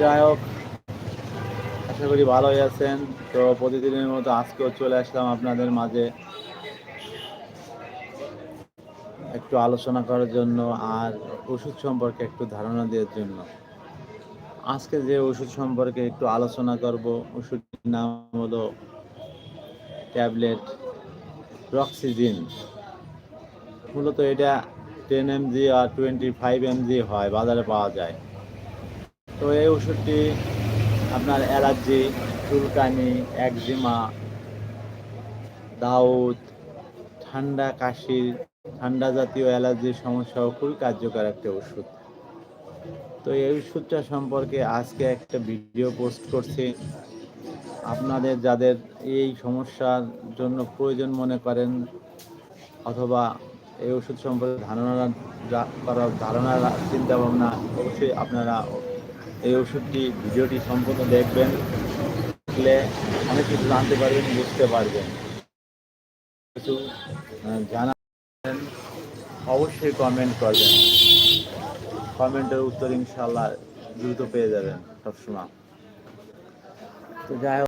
যাই হোক, আশা করি ভালোই আছেন। তো প্রতিদিনের মতো আজকেও চলে আসলাম আপনাদের মাঝে। একটু আলোচনা করার জন্য আর ওষুধ সম্পর্কে একটু ধারণা দেওয়ার জন্য। আজকে যে ওষুধ সম্পর্কে একটু আলোচনা করব ওষুধটির নাম হলো ট্যাবলেট রক্সিজিন। মূলত এটা ten M G twenty five M G, বাজারে পাওয়া যায়। তো এই ওষুধটি আপনার অ্যালার্জি, চুলকানি, একজিমা, দাউদ, ঠান্ডা কাশি ঠান্ডা জাতীয় অ্যালার্জির সমস্যাও খুবই কার্যকর একটা ওষুধ। তো এই ওষুধটা সম্পর্কে আজকে একটা ভিডিও পোস্ট করছি। আপনাদের যাদের এই সমস্যার জন্য প্রয়োজন মনে করেন অথবা এই ওষুধ সম্পর্কে ধারণা করার ধারণা চিন্তা ভাবনা অবশ্যই আপনারা এই ওষুধটি ভিডিওটি সম্পূর্ণ দেখবেন, দেখলে অনেক কিছু জানতে পারবেন, বুঝতে পারবেন। কিছু জানাবেন, অবশ্যই কমেন্ট করবেন। কমেন্টের উত্তর ইনশাল্লাহ দ্রুত পেয়ে যাবেন সবসময়। তো যাই